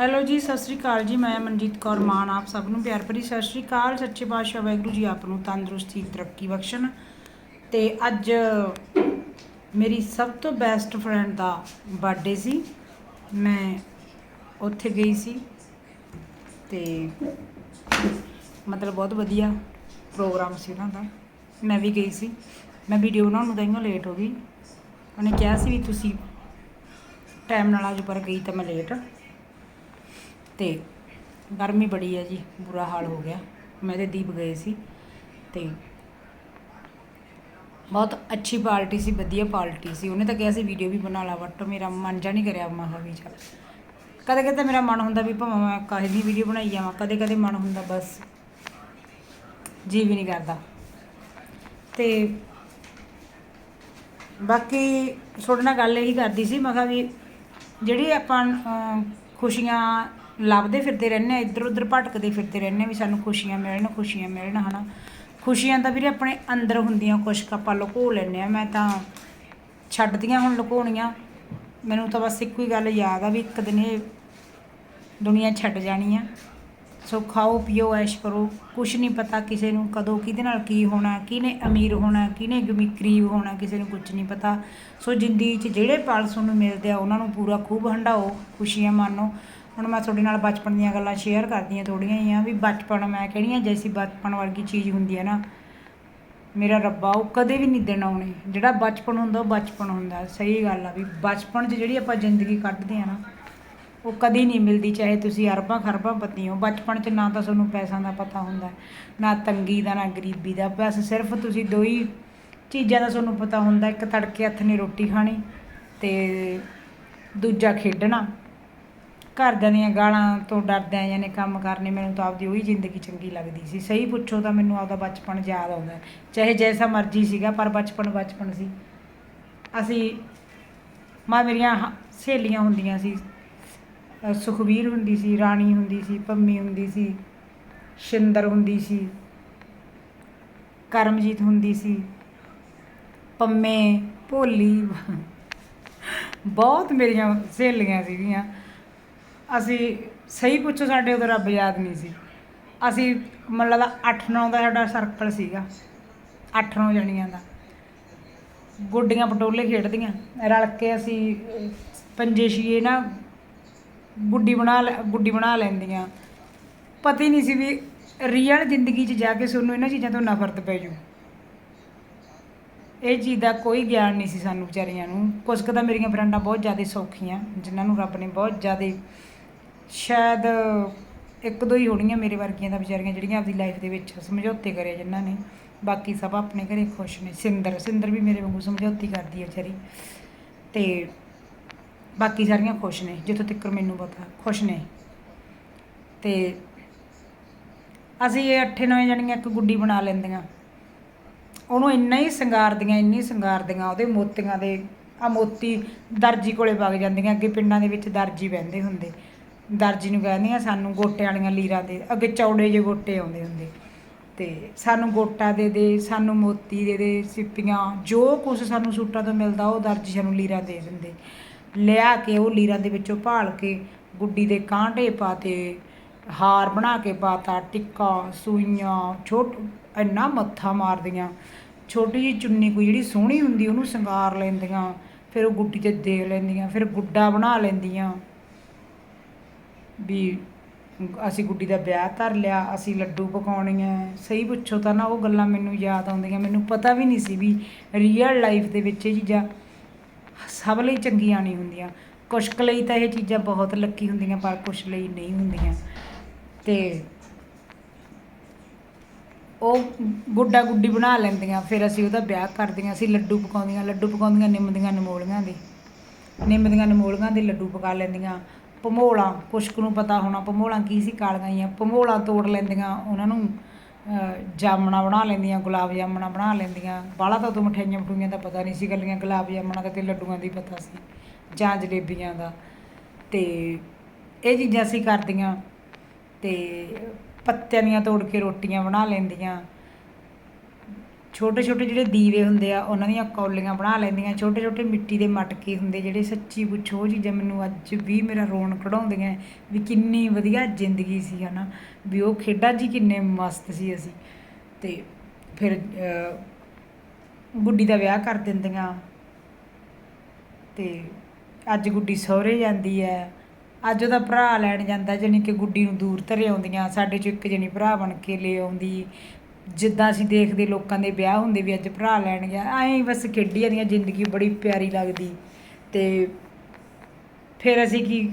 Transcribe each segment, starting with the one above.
Hello ਜੀ, ਸਤਿ ਸ੍ਰੀ ਅਕਾਲ ਜੀ, ਮੈਂ ਮਨਜੀਤ ਕੌਰ ਮਾਨ, ਆਪ ਸਭ ਨੂੰ ਪਿਆਰ ਭਰੀ ਸਤਿ ਸ੍ਰੀ ਅਕਾਲ। ਸੱਚੇ ਪਾਤਸ਼ਾਹ ਵਾਹਿਗੁਰੂ ਜੀ ਆਪ ਨੂੰ ਤੰਦਰੁਸਤੀ, ਤਰੱਕੀ ਬਖਸ਼ਣ। ਤੇ ਅੱਜ ਮੇਰੀ ਸਭ ਤੋਂ ਬੈਸਟ ਫਰੈਂਡ ਦਾ ਬਰਥਡੇ ਸੀ। ਮੈਂ ਉੱਥੇ ਗਈ ਸੀ। ਤੇ ਮਤਲਬ ਬਹੁਤ ਵਧੀਆ ਪ੍ਰੋਗਰਾਮ ਸੀ ਉਹਨਾਂ ਦਾ। ਮੈਂ ਵੀ ਗਈ ਸੀ। ਮੈਂ ਵੀਡੀਓ ਬਣਾਉਣ ਨੂੰ ਤਾਂ ਇੰਨਾ ਲੇਟ ਹੋ ਗਈ। ਉਹਨੇ ਕਿਹਾ ਸੀ ਵੀ ਤੁਸੀਂ ਟਾਈਮ ਨਾਲ ਆਜੋ ਪਰ ਗਈ ਤਾਂ ਮੈਂ ਲੇਟ ਤੇ ਗਰਮੀ ਬੜੀ ਹੈ ਜੀ, ਬੁਰਾ ਹਾਲ ਹੋ ਗਿਆ। ਮੈਂ ਤੇ ਦੀਪ ਗਏ ਸੀ ਤੇ ਬਹੁਤ ਅੱਛੀ ਪਾਰਟੀ ਸੀ, ਵਧੀਆ ਪਾਰਟੀ ਸੀ। ਉਹਨੇ ਤਾਂ ਕਿਹਾ ਸੀ, ਵੀਡੀਓ ਵੀ ਬਣਾ ਲਾ ਬਟ ਮੇਰਾ ਮਨ ਜਾ ਨਹੀਂ ਕਰਿਆ ਮੈਂ ਕਿਹਾ ਵੀ ਚੱਲ। ਕਦੇ ਕਦੇ ਮੇਰਾ ਮਨ ਹੁੰਦਾ ਵੀ ਭਾਵੇਂ ਮੈਂ ਕਾਹੇ ਦੀ ਵੀਡੀਓ ਬਣਾਈ ਜਾਵਾਂ, ਕਦੇ ਕਦੇ ਮਨ ਹੁੰਦਾ ਬਸ ਜੀ ਵੀ ਨਹੀਂ ਕਰਦਾ। ਤੇ ਬਾਕੀ ਤੁਹਾਡੇ ਨਾਲ ਗੱਲ ਇਹੀ ਕਰਦੀ ਸੀ, ਮੈਂ ਕਿਹਾ ਵੀ ਜਿਹੜੀ ਆਪਾਂ ਖੁਸ਼ੀਆਂ ਲੱਭਦੇ ਫਿਰਦੇ ਰਹਿੰਦੇ ਆ, ਇੱਧਰ ਉੱਧਰ ਭਟਕਦੇ ਫਿਰਦੇ ਰਹਿੰਦੇ ਆ ਵੀ ਸਾਨੂੰ ਖੁਸ਼ੀਆਂ ਮਿਲਣ ਖੁਸ਼ੀਆਂ ਮਿਲਣ, ਹਨਾ। ਖੁਸ਼ੀਆਂ ਤਾਂ ਵੀਰੇ ਆਪਣੇ ਅੰਦਰ ਹੁੰਦੀਆਂ, ਕੁਛ ਕੁ ਆਪਾਂ ਲੁਕੋ ਲੈਂਦੇ ਆ। ਮੈਂ ਤਾਂ ਛੱਡਦੀਆਂ ਹੁਣ ਲੁਕਾਉਣੀਆਂ। ਮੈਨੂੰ ਤਾਂ ਬਸ ਇੱਕੋ ਹੀ ਗੱਲ ਯਾਦ ਆ ਵੀ ਇੱਕ ਦਿਨ ਇਹ ਦੁਨੀਆ ਛੱਡ ਜਾਣੀ ਆ। ਸੋ ਖਾਓ, ਪੀਓ, ਐਸ਼ ਕਰੋ। ਕੁਛ ਨਹੀਂ ਪਤਾ ਕਿਸੇ ਨੂੰ ਕਦੋਂ ਕਿਹਦੇ ਨਾਲ ਕੀ ਹੋਣਾ, ਕਿਹਨੇ ਅਮੀਰ ਹੋਣਾ, ਕਿਹਨੇ ਗਰੀਬ ਹੋਣਾ, ਕਿਸੇ ਨੂੰ ਕੁਝ ਨਹੀਂ ਪਤਾ। ਸੋ ਜ਼ਿੰਦਗੀ 'ਚ ਜਿਹੜੇ ਪਲ ਤੁਹਾਨੂੰ ਮਿਲਦੇ ਆ, ਉਹਨਾਂ ਨੂੰ ਪੂਰਾ ਖੂਬ ਹੰਡਾਓ, ਖੁਸ਼ੀਆਂ ਮਾਣੋ ਹੁਣ ਮੈਂ ਤੁਹਾਡੇ ਨਾਲ ਬਚਪਨ ਦੀਆਂ ਗੱਲਾਂ ਸ਼ੇਅਰ ਕਰਦੀ ਹਾਂ ਥੋੜੀਆਂ ਹੀ ਆ ਵੀ ਬਚਪਨ ਮੈਂ ਕਿਹੜੀਆਂ ਜੈਸੀ ਬਚਪਨ ਵਰਗੀ ਚੀਜ਼ ਹੁੰਦੀ ਹੈ ਨਾ, ਮੇਰਾ ਰੱਬਾ ਉਹ ਕਦੇ ਵੀ ਨਹੀਂ ਦਿਨ ਆਉਣੇ। ਜਿਹੜਾ ਬਚਪਨ ਹੁੰਦਾ ਉਹ ਬਚਪਨ ਹੁੰਦਾ, ਸਹੀ ਗੱਲ ਆ ਵੀ ਬਚਪਨ 'ਚ ਜਿਹੜੀ ਆਪਾਂ ਜ਼ਿੰਦਗੀ ਕੱਢਦੇ ਆ ਨਾ, ਉਹ ਕਦੀ ਨਹੀਂ ਮਿਲਦੀ, ਚਾਹੇ ਤੁਸੀਂ ਅਰਬਾਂ ਖਰਬਾਂ ਪਤੀ ਹੋ। ਬਚਪਨ 'ਚ ਨਾ ਤਾਂ ਤੁਹਾਨੂੰ ਪੈਸਾ ਦਾ ਪਤਾ ਹੁੰਦਾ, ਨਾ ਤੰਗੀ ਦਾ, ਨਾ ਗਰੀਬੀ ਦਾ, ਬਸ ਸਿਰਫ ਤੁਸੀਂ ਦੋ ਹੀ ਚੀਜ਼ਾਂ ਦਾ ਤੁਹਾਨੂੰ ਪਤਾ ਹੁੰਦਾ, ਇੱਕ ਤੜਕੇ ਹੱਥ ਨੇ ਰੋਟੀ ਖਾਣੀ ਤੇ ਦੂਜਾ ਖੇਡਣਾ। ਘਰਦਿਆਂ ਦੀਆਂ ਗਾਲਾਂ ਤੋਂ ਡਰਦਿਆਂ ਯਾਨੀ ਕੰਮ ਕਰਨੇ ਮੈਨੂੰ ਤਾਂ ਆਪਦੀ ਉਹੀ ਜ਼ਿੰਦਗੀ ਚੰਗੀ ਲੱਗਦੀ ਸੀ। ਸਹੀ ਪੁੱਛੋ ਤਾਂ ਮੈਨੂੰ ਆਪਦਾ ਬਚਪਨ ਯਾਦ ਆਉਂਦਾ। ਚਾਹੇ ਜੈਸਾ ਮਰਜ਼ੀ ਸੀਗਾ ਪਰ ਬਚਪਨ ਬਚਪਨ ਸੀ। ਅਸੀਂ ਮਾਂ ਮੇਰੀਆਂ ਹ- ਸਹੇਲੀਆਂ ਹੁੰਦੀਆਂ ਸੀ। ਅ, ਸੁਖਵੀਰ ਹੁੰਦੀ ਸੀ ਰਾਣੀ ਹੁੰਦੀ ਸੀ ਪੰਮੀ ਹੁੰਦੀ ਸੀ ਸ਼ਿੰਦਰ ਹੁੰਦੀ ਸੀ ਕਰਮਜੀਤ ਹੁੰਦੀ ਸੀ ਪੰਮੇ ਭੋਲੀ ਬਹੁਤ ਮੇਰੀਆਂ ਸਹੇਲੀਆਂ ਸੀਗੀਆਂ। ਅਸੀਂ ਸਹੀ ਪੁੱਛੋ, ਸਾਡੇ ਉਦੋਂ ਰੱਬ ਯਾਦ ਨਹੀਂ ਸੀ। ਅਸੀਂ ਮਤਲਬ ਲੱਗਦਾ 8-9 ਦਾ ਸਾਡਾ ਸਰਕਲ ਸੀਗਾ। 8-9 ਜਣੀਆਂ ਦਾ। ਗੁੱਡੀਆਂ ਪਟੋਲੇ ਖੇਡਦੀਆਂ। ਰਲ ਕੇ ਅਸੀਂ, ਪੰਜੇ ਛੀਏ ਨਾ, ਗੁੱਡੀ ਬਣਾ ਲੈ- ਗੁੱਡੀ ਬਣਾ ਲੈਂਦੀਆਂ। ਪਤਾ ਹੀ ਨਹੀਂ ਸੀ ਵੀ ਰੀਅਲ ਜ਼ਿੰਦਗੀ 'ਚ ਜਾ ਕੇ ਸਾਨੂੰ ਇਹਨਾਂ ਚੀਜ਼ਾਂ ਤੋਂ ਨਫ਼ਰਤ ਪੈ ਜੂ। ਇਹ ਚੀਜ਼ ਦਾ ਕੋਈ ਗਿਆਨ ਨਹੀਂ ਸੀ ਸਾਨੂੰ ਵਿਚਾਰੀਆਂ ਨੂੰ। ਕੁਝ ਕੁ ਤਾਂ ਮੇਰੀਆਂ ਫਰੈਂਡਾਂ ਬਹੁਤ ਜ਼ਿਆਦਾ ਸੌਖੀਆਂ, ਜਿਨ੍ਹਾਂ ਨੂੰ ਰੱਬ ਨੇ ਬਹੁਤ ਜ਼ਿਆਦਾ ਸ਼ਾਇਦ ਇੱਕ ਦੋ ਹੀ ਹੋਣੀਆਂ ਮੇਰੇ ਵਰਗੀਆਂ ਦਾ ਵਿਚਾਰੀਆਂ ਜਿਹੜੀਆਂ ਆਪਦੀ ਲਾਈਫ ਦੇ ਵਿੱਚ ਸਮਝੌਤੇ ਕਰੇ ਜਿਨ੍ਹਾਂ ਨੇ। ਬਾਕੀ ਸਭ ਆਪਣੇ ਘਰੇ ਖੁਸ਼ ਨੇ। ਸਿੰਦਰ ਸਿੰਦਰ ਵੀ ਮੇਰੇ ਵਾਂਗੂ ਸਮਝੌਤੀ ਕਰਦੀ ਹੈ ਵਿਚਾਰੀ। ਤੇ ਬਾਕੀ ਸਾਰੀਆਂ ਖੁਸ਼ ਨੇ, ਜਿੱਥੋਂ ਤੱਕ ਮੈਨੂੰ ਪਤਾ, ਖੁਸ਼ ਨੇ। ਤੇ ਅਸੀਂ ਇਹ ਅੱਠੇ ਨੌਂ ਜਣੀਆਂ ਇੱਕ ਗੁੱਡੀ ਬਣਾ ਲੈਂਦੀਆਂ। ਉਹਨੂੰ ਇੰਨਾ ਹੀ ਸਿੰਗਾਰਦੀਆਂ, ਇੰਨੀ ਸਿੰਗਾਰਦੀਆਂ, ਉਹਦੇ ਮੋਤੀਆਂ ਦੇ ਆ ਮੋਤੀ ਦਰਜੀ ਕੋਲੇ ਵਗ ਜਾਂਦੀਆਂ, ਅੱਗੇ ਪਿੰਡਾਂ ਦੇ ਵਿੱਚ ਦਰਜੀ ਬਹਿੰਦੇ ਹੁੰਦੇ। ਦਰਜੀ ਨੂੰ ਕਹਿੰਦੀਆਂ ਸਾਨੂੰ ਗੋਟੇ ਵਾਲੀਆਂ ਲੀਰਾਂ ਦੇ, ਅੱਗੇ ਚੌੜੇ ਜਿਹੇ ਗੋਟੇ ਆਉਂਦੇ ਹੁੰਦੇ। ਤੇ ਸਾਨੂੰ ਗੋਟਾ ਦੇ ਦੇ, ਸਾਨੂੰ ਮੋਤੀ ਦੇ ਦੇ, ਸਿੱਪੀਆਂ, ਜੋ ਕੁਝ ਸਾਨੂੰ ਸੂਟਾਂ ਤੋਂ ਮਿਲਦਾ, ਉਹ ਦਰਜੀ ਸਾਨੂੰ ਲੀਰਾਂ ਦੇ ਦਿੰਦੇ। ਲਿਆ ਕੇ ਉਹ ਲੀਰਾਂ ਦੇ ਵਿੱਚੋਂ ਭਾਲ ਕੇ ਗੁੱਡੀ ਦੇ ਕਾਂਟੇ ਪਾਤੇ ਹਾਰ ਬਣਾ ਕੇ ਪਾਤਾ, ਟਿੱਕਾ, ਸੂਈਆਂ, ਛੋਟ, ਇੰਨਾ ਮੱਥਾ ਮਾਰਦੀਆਂ। ਛੋਟੀ ਜਿਹੀ ਚੁੰਨੀ ਕੋਈ ਜਿਹੜੀ ਸੋਹਣੀ ਹੁੰਦੀ, ਉਹਨੂੰ ਸ਼ਿੰਗਾਰ ਲੈਂਦੀਆਂ, ਫਿਰ ਉਹ ਗੁੱਡੀ ਤੇ ਦੇ ਲੈਂਦੀਆਂ, ਫਿਰ ਗੁੱਡਾ ਬਣਾ ਲੈਂਦੀਆਂ। ਵੀ ਅਸੀਂ ਗੁੱਡੀ ਦਾ ਵਿਆਹ ਧਰ ਲਿਆ, ਅਸੀਂ ਲੱਡੂ ਪਕਾਉਣੇ ਆ। ਸਹੀ ਪੁੱਛੋ ਤਾਂ ਨਾ, ਉਹ ਗੱਲਾਂ ਮੈਨੂੰ ਯਾਦ ਆਉਂਦੀਆਂ। ਮੈਨੂੰ ਪਤਾ ਵੀ ਨਹੀਂ ਸੀ ਵੀ ਰੀਅਲ ਲਾਈਫ ਦੇ ਵਿੱਚ ਇਹ ਚੀਜ਼ਾਂ ਸਭ ਲਈ ਚੰਗੀਆਂ ਨਹੀਂ ਹੁੰਦੀਆਂ। ਕੁਛ ਕੁ ਲਈ ਤਾਂ ਇਹ ਚੀਜ਼ਾਂ ਬਹੁਤ ਲੱਕੀ ਹੁੰਦੀਆਂ, ਪਰ ਕੁਛ ਲਈ ਨਹੀਂ ਹੁੰਦੀਆਂ। ਤੇ ਉਹ ਗੁੱਡਾ ਗੁੱਡੀ ਬਣਾ ਲੈਂਦੀਆਂ, ਫਿਰ ਅਸੀਂ ਉਹਦਾ ਵਿਆਹ ਕਰਦੀਆਂ। ਅਸੀਂ ਲੱਡੂ ਪਕਾਉਂਦੀਆਂ ਲੱਡੂ ਪਕਾਉਂਦੀਆਂ ਨਿੰਮ ਦੀਆਂ ਨਮੋਲੀਆਂ ਦੇ ਨਿੰਮ ਦੀਆਂ ਨਮੋਲੀਆਂ ਦੇ ਲੱਡੂ ਪਕਾ ਲੈਂਦੀਆਂ। ਭਮੋਲਾ ਕੁਛ ਕੁ ਨੂੰ ਪਤਾ ਹੋਣਾ, ਭਮੋਲਾ ਕੀ ਸੀ ਕਾਲੀਆਂ ਜਿਹੀਆਂ ਭਮੋਲਾ ਤੋੜ ਲੈਂਦੀਆਂ, ਉਹਨਾਂ ਨੂੰ ਜਾਮਣਾ ਬਣਾ ਲੈਂਦੀਆਂ, ਗੁਲਾਬ ਜਾਮਣਾ ਬਣਾ ਲੈਂਦੀਆਂ। ਬਾਹਲਾ ਤਾਂ ਉਦੋਂ ਮਠਿਆਈਆਂ ਮਠੂਈਆਂ ਦਾ ਪਤਾ ਨਹੀਂ ਸੀ, ਗੱਲੀਆਂ ਗੁਲਾਬ ਜਾਮਣਾ ਦਾ ਤੇ ਲੱਡੂਆਂ ਦਾ ਪਤਾ ਸੀ, ਜਾਂ ਜਲੇਬੀਆਂ ਦਾ। ਤੇ ਇਹ ਚੀਜ਼ਾਂ ਅਸੀਂ ਕਰਦੀਆਂ, ਤੇ ਪੱਤਿਆਂ ਦੀਆਂ ਤੋੜ ਕੇ ਰੋਟੀਆਂ ਬਣਾ ਲੈਂਦੀਆਂ। ਛੋਟੇ ਛੋਟੇ ਜਿਹੜੇ ਦੀਵੇ ਹੁੰਦੇ ਆ, ਉਹਨਾਂ ਦੀਆਂ ਕੌਲੀਆਂ ਬਣਾ ਲੈਂਦੀਆਂ। ਛੋਟੇ ਛੋਟੇ ਮਿੱਟੀ ਦੇ ਮਟਕੇ ਹੁੰਦੇ, ਜਿਹੜੇ ਸੱਚੀ ਪੁੱਛੋ, ਉਹ ਚੀਜ਼ਾਂ ਮੈਨੂੰ ਅੱਜ ਵੀ ਮੇਰਾ ਰੋਣ ਕਢਾਉਂਦੀਆਂ ਵੀ ਕਿੰਨੀ ਵਧੀਆ ਜ਼ਿੰਦਗੀ ਸੀ, ਹਨਾ? ਵੀ ਉਹ ਖੇਡਾਂ ਜੀ ਕਿੰਨੇ ਮਸਤ ਸੀ ਅਸੀਂ। ਤੇ ਫਿਰ ਗੁੱਡੀ ਦਾ ਵਿਆਹ ਕਰ ਦਿੰਦੀਆਂ। ਤੇ ਅੱਜ ਗੁੱਡੀ ਸਹੁਰੇ ਜਾਂਦੀ ਹੈ ਅੱਜ ਉਹਦਾ ਭਰਾ ਲੈਣ ਜਾਂਦਾ, ਜਾਣੀ ਕਿ ਗੁੱਡੀ ਨੂੰ ਦੂਰ ਧਰੇ ਆਉਂਦੀਆਂ। ਸਾਡੇ ਚੋਂ ਇੱਕ ਜਣੀ ਭਰਾ ਬਣ ਕੇ ਲੈ ਆਉਂਦੀ। ਜਿੱਦਾਂ ਅਸੀਂ ਦੇਖਦੇ ਲੋਕਾਂ ਦੇ ਵਿਆਹ ਹੁੰਦੇ ਵੀ ਅੱਜ ਭਰਾ ਲੈਣ ਗਿਆ, ਐਂ ਬਸ ਖੇਡੀਆਂ ਦੀਆਂ ਜ਼ਿੰਦਗੀ ਬੜੀ ਪਿਆਰੀ ਲੱਗਦੀ। ਅਤੇ ਫਿਰ ਅਸੀਂ ਕੀ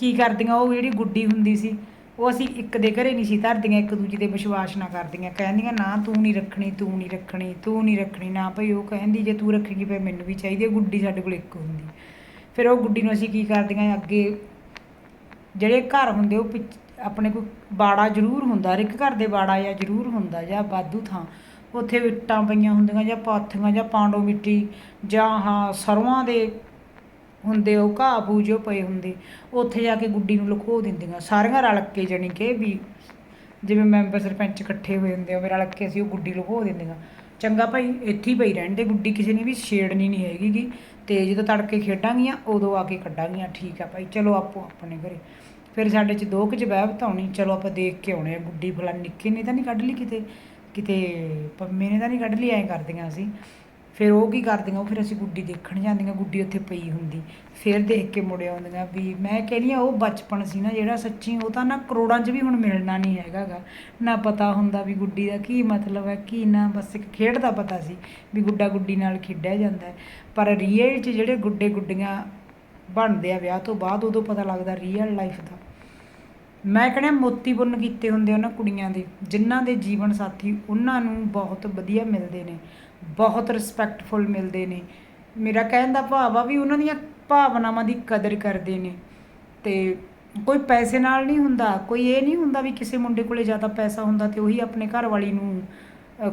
ਕੀ ਕਰਦੀਆਂ, ਉਹ ਜਿਹੜੀ ਗੁੱਡੀ ਹੁੰਦੀ ਸੀ, ਉਹ ਅਸੀਂ ਇੱਕ ਦੇ ਘਰੇ ਨਹੀਂ ਸੀ ਧਰਦੀਆਂ, ਇੱਕ ਦੂਜੇ ਦੇ ਵਿਸ਼ਵਾਸ ਨਾ ਕਰਦੀਆਂ। ਕਹਿੰਦੀਆਂ, ਨਾ, ਤੂੰ ਨਹੀਂ ਰੱਖਣੀ, ਤੂੰ ਨਹੀਂ ਰੱਖਣੀ, ਤੂੰ ਨਹੀਂ ਰੱਖਣੀ, ਨਾ ਭਈ ਉਹ ਕਹਿੰਦੀ, ਜੇ ਤੂੰ ਰੱਖੇਗੀ ਫਿਰ ਮੈਨੂੰ ਵੀ ਚਾਹੀਦੀ ਗੁੱਡੀ ਸਾਡੇ ਕੋਲ ਇੱਕ ਹੁੰਦੀ। ਫਿਰ ਉਹ ਗੁੱਡੀ ਨੂੰ ਅਸੀਂ ਕੀ ਕਰਦੀਆਂ, ਅੱਗੇ ਜਿਹੜੇ ਘਰ ਹੁੰਦੇ, ਉਹ ਪਿੱਛ- ਆਪਣੇ ਕੋਈ ਬਾੜਾ ਜ਼ਰੂਰ ਹੁੰਦਾ, ਹਰ ਇੱਕ ਘਰ ਦੇ ਬਾੜਾ ਜਾਂ ਜ਼ਰੂਰ ਹੁੰਦਾ ਜਾਂ ਬਾਦੂ ਥਾਂ। ਉੱਥੇ ਇੱਟਾਂ ਪਈਆਂ ਹੁੰਦੀਆਂ ਜਾਂ ਪਾਥੀਆਂ ਜਾਂ ਪਾਂਡੋ ਮਿੱਟੀ ਜਾਂ ਹਾਂ ਸਰੋਆਂ ਦੇ ਹੁੰਦੇ, ਉਹ ਘਾਹ ਬੂਜੋ ਪਏ ਹੁੰਦੇ, ਉੱਥੇ ਜਾ ਕੇ ਗੁੱਡੀ ਨੂੰ ਲੁਕੋ ਦਿੰਦੀਆਂ। ਸਾਰੀਆਂ ਰਲ ਕੇ ਜਾਣੀ ਕਿ ਵੀ ਜਿਵੇਂ ਮੈਂਬਰ ਸਰਪੰਚ ਇਕੱਠੇ ਹੋਏ ਹੁੰਦੇ ਆ, ਉਹ ਰਲ ਕੇ ਅਸੀਂ ਉਹ ਗੁੱਡੀ ਲੁਕੋ ਦਿੰਦੀਆਂ। ਚੰਗਾ ਭਾਈ, ਇੱਥੇ ਹੀ ਪਈ ਰਹਿਣ ਦੇ, ਗੁੱਡੀ ਕਿਸੇ ਨੇ ਵੀ ਛੇੜਨੀ ਨਹੀਂ ਹੈਗੀ ਗੀ। ਤੇ ਜਦੋਂ ਤੜਕੇ ਖੇਡਾਂਗੀਆਂ, ਉਦੋਂ ਆ ਕੇ ਕੱਢਾਂਗੀਆਂ। ਠੀਕ ਆ ਭਾਈ, ਚਲੋ ਆਪੋ ਆਪਣੇ ਘਰੇ। ਫਿਰ ਸਾਡੇ ਚ ਦੋ ਕੁ ਜਵਾਬ ਧਾਉਣੀ ਚਲੋ ਆਪਾਂ ਦੇਖ ਕੇ ਆਉਣੇ ਆ, ਗੁੱਡੀ ਫਲਾ ਨਿੱਕੇ ਨੇ ਤਾਂ ਨਹੀਂ ਕੱਢ ਲਈ ਕਿਤੇ ਕਿਤੇ ਪੰਮੇ ਨੇ ਤਾਂ ਨਹੀਂ ਕੱਢ ਲਈ, ਐਂ ਕਰਦੀਆਂ ਅਸੀਂ ਫਿਰ ਉਹ ਕੀ ਕਰਦੀਆਂ, ਉਹ ਫਿਰ ਅਸੀਂ ਗੁੱਡੀ ਦੇਖਣ ਜਾਂਦੀਆਂ, ਗੁੱਡੀ ਉੱਥੇ ਪਈ ਹੁੰਦੀ। ਫਿਰ ਦੇਖ ਕੇ ਮੁੜ ਆਉਂਦੀਆਂ ਵੀ ਮੈਂ ਕਹਿੰਦੀ ਆ ਉਹ ਬਚਪਨ ਸੀ ਨਾ ਜਿਹੜਾ ਸੱਚੀ, ਉਹ ਤਾਂ ਨਾ ਕਰੋੜਾਂ 'ਚ ਵੀ ਹੁਣ ਮਿਲਣਾ ਨਹੀਂ ਹੈਗਾ ਗਾ ਨਾ ਪਤਾ ਹੁੰਦਾ ਵੀ ਗੁੱਡੀ ਦਾ ਕੀ ਮਤਲਬ ਹੈ, ਕੀ ਨਾ, ਬਸ ਇੱਕ ਖੇਡ ਦਾ ਪਤਾ ਸੀ ਵੀ ਗੁੱਡਾ ਗੁੱਡੀ ਨਾਲ ਖੇਡਿਆ ਜਾਂਦਾ ਪਰ ਰੀਅਲ 'ਚ ਜਿਹੜੇ ਗੁੱਡੇ ਗੁੱਡੀਆਂ ਬਣਦੇ ਆ ਵਿਆਹ ਤੋਂ ਬਾਅਦ, ਉਦੋਂ ਪਤਾ ਲੱਗਦਾ ਰੀਅਲ ਲਾਈਫ ਦਾ। ਮੈਂ ਕਹਿੰਦਾ ਮੋਤੀ ਪੁੰਨ ਕੀਤੇ ਹੁੰਦੇ ਉਹਨਾਂ ਕੁੜੀਆਂ ਦੇ, ਜਿਨ੍ਹਾਂ ਦੇ ਜੀਵਨ ਸਾਥੀ ਉਹਨਾਂ ਨੂੰ ਬਹੁਤ ਵਧੀਆ ਮਿਲਦੇ ਨੇ, ਬਹੁਤ ਰਿਸਪੈਕਟਫੁਲ ਮਿਲਦੇ ਨੇ। ਮੇਰਾ ਕਹਿਣ ਦਾ ਭਾਵ ਆ ਵੀ ਉਹਨਾਂ ਦੀਆਂ ਭਾਵਨਾਵਾਂ ਦੀ ਕਦਰ ਕਰਦੇ ਨੇ। ਤੇ ਕੋਈ ਪੈਸੇ ਨਾਲ ਨਹੀਂ ਹੁੰਦਾ, ਕੋਈ ਇਹ ਨਹੀਂ ਹੁੰਦਾ ਵੀ ਕਿਸੇ ਮੁੰਡੇ ਕੋਲੇ ਜ਼ਿਆਦਾ ਪੈਸਾ ਹੁੰਦਾ ਤੇ ਉਹੀ ਆਪਣੇ ਘਰ ਵਾਲੀ ਨੂੰ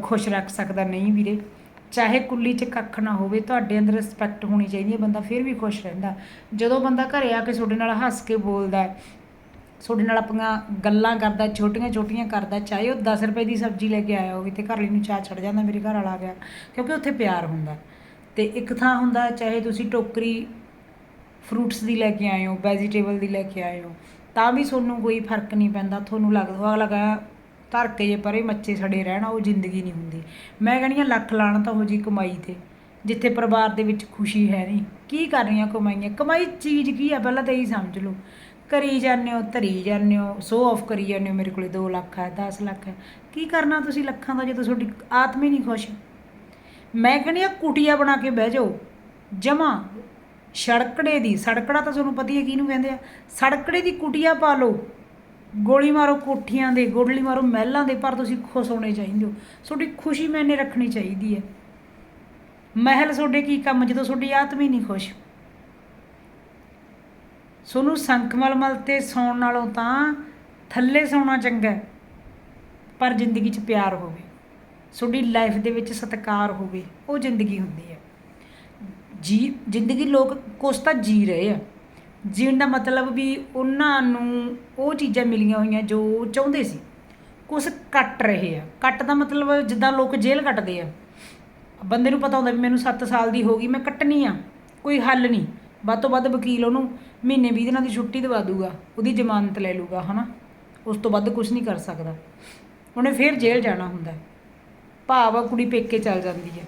ਖੁਸ਼ ਰੱਖ ਸਕਦਾ, ਨਹੀਂ ਵੀਰੇ। ਚਾਹੇ ਕੁੱਲੀ 'ਚ ਕੱਖ ਨਾ ਹੋਵੇ, ਤੁਹਾਡੇ ਅੰਦਰ ਰਿਸਪੈਕਟ ਹੋਣੀ ਚਾਹੀਦੀ ਹੈ, ਬੰਦਾ ਫਿਰ ਵੀ ਖੁਸ਼ ਰਹਿੰਦਾ। ਜਦੋਂ ਬੰਦਾ ਘਰੇ ਆ ਕੇ ਤੁਹਾਡੇ ਨਾਲ ਹੱਸ ਕੇ ਬੋਲਦਾ ਤੁਹਾਡੇ ਨਾਲ ਆਪਣੀਆਂ ਗੱਲਾਂ ਕਰਦਾ, ਛੋਟੀਆਂ ਛੋਟੀਆਂ ਕਰਦਾ, ਚਾਹੇ ਉਹ 10 ਰੁਪਏ ਦੀ ਸਬਜ਼ੀ ਲੈ ਕੇ ਆਇਆ ਹੋਵੇ ਤੇ ਘਰ ਵਾਲੀ ਨੂੰ ਚਾਹ ਛੱਡ ਜਾਂਦਾ, ਮੇਰੇ ਘਰ ਵਾਲਾ ਆ ਗਿਆ, ਕਿਉਂਕਿ ਉੱਥੇ ਪਿਆਰ ਹੁੰਦਾ। ਤੇ ਇੱਕ ਥਾਂ ਹੁੰਦਾ, ਚਾਹੇ ਤੁਸੀਂ ਟੋਕਰੀ ਫਰੂਟਸ ਦੀ ਲੈ ਕੇ ਆਏ ਹੋ ਵੈਜੀਟੇਬਲ ਦੀ ਲੈ ਕੇ ਆਏ ਹੋ, ਤਾਂ ਵੀ ਤੁਹਾਨੂੰ ਕੋਈ ਫ਼ਰਕ ਨਹੀਂ ਪੈਂਦਾ, ਤੁਹਾਨੂੰ ਲੱਗਦਾ ਅਗਲਾ ਧਰ ਕੇ ਜੇ ਪਰੇ ਮੱਚੇ ਸੜੇ ਰਹਿਣਾ, ਉਹ ਜ਼ਿੰਦਗੀ ਨਹੀਂ ਹੁੰਦੀ। ਮੈਂ ਕਹਿੰਦੀ ਹਾਂ, ਲੱਖ ਲਾਣ ਤਾਂ ਹੋ ਜੀ ਕਮਾਈ ਤੇ, ਜਿੱਥੇ ਪਰਿਵਾਰ ਦੇ ਵਿੱਚ ਖੁਸ਼ੀ ਹੈ ਨਹੀਂ। ਕੀ ਕਰ ਰਹੀਆਂ ਕਮਾਈਆਂ? ਕਮਾਈ ਚੀਜ਼ ਕੀ ਆ? ਪਹਿਲਾਂ ਤਾਂ ਇਹੀ ਸਮਝ ਲਓ। ਕਰੀ ਜਾਂਦੇ ਹੋ, ਧਰੀ ਜਾਂਦੇ ਹੋ ਸੋ ਆਫ ਕਰੀ ਜਾਂਦੇ ਹੋ ਮੇਰੇ ਕੋਲੇ 2 ਲੱਖ ਹੈ 10 ਲੱਖ ਹੈ। ਕੀ ਕਰਨਾ ਤੁਸੀਂ ਲੱਖਾਂ ਦਾ ਜਦੋਂ ਤੁਹਾਡੀ ਆਤਮਾ ਹੀ ਨਹੀਂ ਖੁਸ਼? ਮੈਂ ਕਹਿੰਦੀ ਆ, ਕੁਟੀਆ ਬਣਾ ਕੇ ਬਹਿ ਜਾਓ। ਜਮਾ ਸੜਕੜੇ ਦੀ, ਸੜਕੜਾ ਤਾਂ ਤੁਹਾਨੂੰ ਪਤਾ ਹੀ ਹੈ ਕਿਹਨੂੰ ਕਹਿੰਦੇ ਆ? ਸੜਕੜੇ ਦੀ ਕੁਟੀਆ ਪਾ ਲਓ। ਗੋਲੀ ਮਾਰੋ ਕੋਠੀਆਂ ਦੇ, ਗੋਡਲੀ ਮਾਰੋ ਮਹਿਲਾਂ ਦੇ, ਪਰ ਤੁਸੀਂ ਖੁਸ਼ ਹੋਣੇ ਚਾਹੀਦੇ ਹੋ। ਤੁਹਾਡੀ ਖੁਸ਼ੀ ਮੈਨੇ ਰੱਖਣੀ ਚਾਹੀਦੀ ਹੈ। ਮਹਿਲ ਤੁਹਾਡੇ ਕੀ ਕੰਮ, ਜਦੋਂ ਤੁਹਾਡੀ ਆਤਮਾ ਹੀ ਨਹੀਂ ਖੁਸ਼? ਸੋਨੂੰ ਸੰਕਮਲਮਲ ਤੇ ਸੌਣ ਨਾਲੋਂ ਤਾਂ ਥੱਲੇ ਸੌਣਾ ਚੰਗਾ ਪਰ ਜ਼ਿੰਦਗੀ 'ਚ ਪਿਆਰ ਹੋਵੇ। ਤੁਹਾਡੀ ਲਾਈਫ ਦੇ ਵਿੱਚ ਸਤਿਕਾਰ ਹੋਵੇ, ਉਹ ਜ਼ਿੰਦਗੀ ਹੁੰਦੀ ਹੈ। ਜੀ, ਜ਼ਿੰਦਗੀ ਲੋਕ ਕੁਛ ਤਾਂ ਜੀ ਰਹੇ ਆ। ਜੀਣ ਦਾ ਮਤਲਬ ਵੀ ਉਹਨਾਂ ਨੂੰ ਉਹ ਚੀਜ਼ਾਂ ਮਿਲੀਆਂ ਹੋਈਆਂ ਜੋ ਚਾਹੁੰਦੇ ਸੀ। ਕੁਛ ਕੱਟ ਰਹੇ ਆ। ਕੱਟ ਦਾ ਮਤਲਬ ਜਿੱਦਾਂ ਲੋਕ ਜੇਲ੍ਹ ਕੱਟਦੇ ਆ। ਬੰਦੇ ਨੂੰ ਪਤਾ ਹੁੰਦਾ ਵੀ ਮੈਨੂੰ 7 ਸਾਲ ਦੀ ਹੋ ਗਈ, ਮੈਂ ਕੱਟਣੀ ਆ, ਕੋਈ ਹੱਲ ਨਹੀਂ। ਵੱਧ ਤੋਂ ਵੱਧ ਵਕੀਲ ਉਹਨੂੰ ਮਹੀਨੇ 20 ਦਿਨਾਂ ਦੀ ਛੁੱਟੀ ਦਵਾ ਦੂਗਾ ਉਹਦੀ ਜ਼ਮਾਨਤ ਲੈ ਲੂਗਾ ਹਨਾ? ਉਸ ਤੋਂ ਵੱਧ ਕੁਝ ਨਹੀਂ ਕਰ ਸਕਦਾ। ਉਹਨੇ ਫੇਰ ਜੇਲ੍ਹ ਜਾਣਾ ਹੁੰਦਾ। ਭਾਵ ਆ ਕੁੜੀ ਪੇਕੇ ਚਲ ਜਾਂਦੀ ਹੈ।